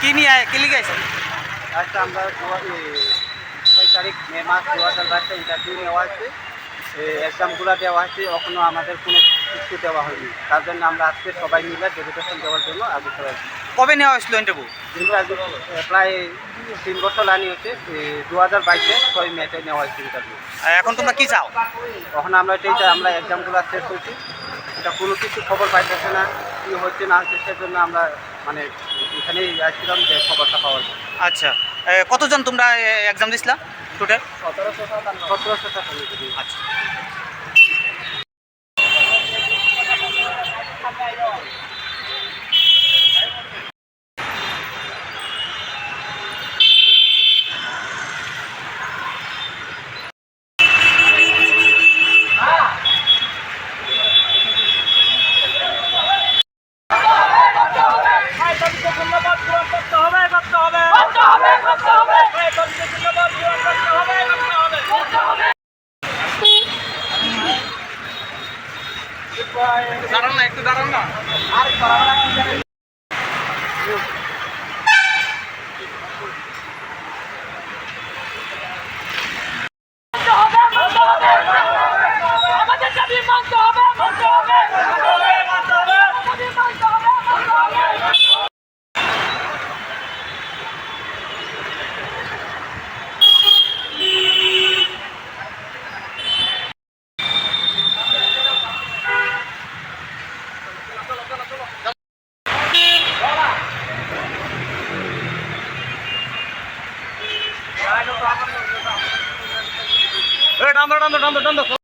কি নিয়ে কি লিখে আছে আজকে আমরা দু- ছয় তারিখ মে মাস দু হাজার বাইশে ইন্টারভিউ নেওয়া হয়েছে। এক্সামগুলো দেওয়া হয়েছে এখনও আমাদের কোনো কিছু দেওয়া হয়নি। তার জন্য আমরা আজকে সবাই মিলে ডেপুটেশন দেওয়ার জন্য আগে সবাই কবে নেওয়া হয়েছিল ইন্টারভিউ প্রায় তিন বছর লাইন হচ্ছে দু হাজার বাইশে ছয় মেতে নেওয়া হয়েছে ইন্টারভিউ এখন তোমরা কি চাও? তখন আমরা এটাই চাই আমরা এক্সামগুলো শেষ করছি। এটা কোনো কিছু খবর পাইতেছে না কী হচ্ছে না হচ্ছে সেজন্য আমরা মানে এখানেই আসছিলাম যে খবরটা পাওয়ার আচ্ছা কতজন তোমরা এক্সাম দিছিলা? টোটাল সতেরোশো সতেরোশো টাকা নিয়েছি। আচ্ছা। দাঁড়ান না একটু দাঁড়ান না। এ টান্দো টান্দো টান্দো টান্দো।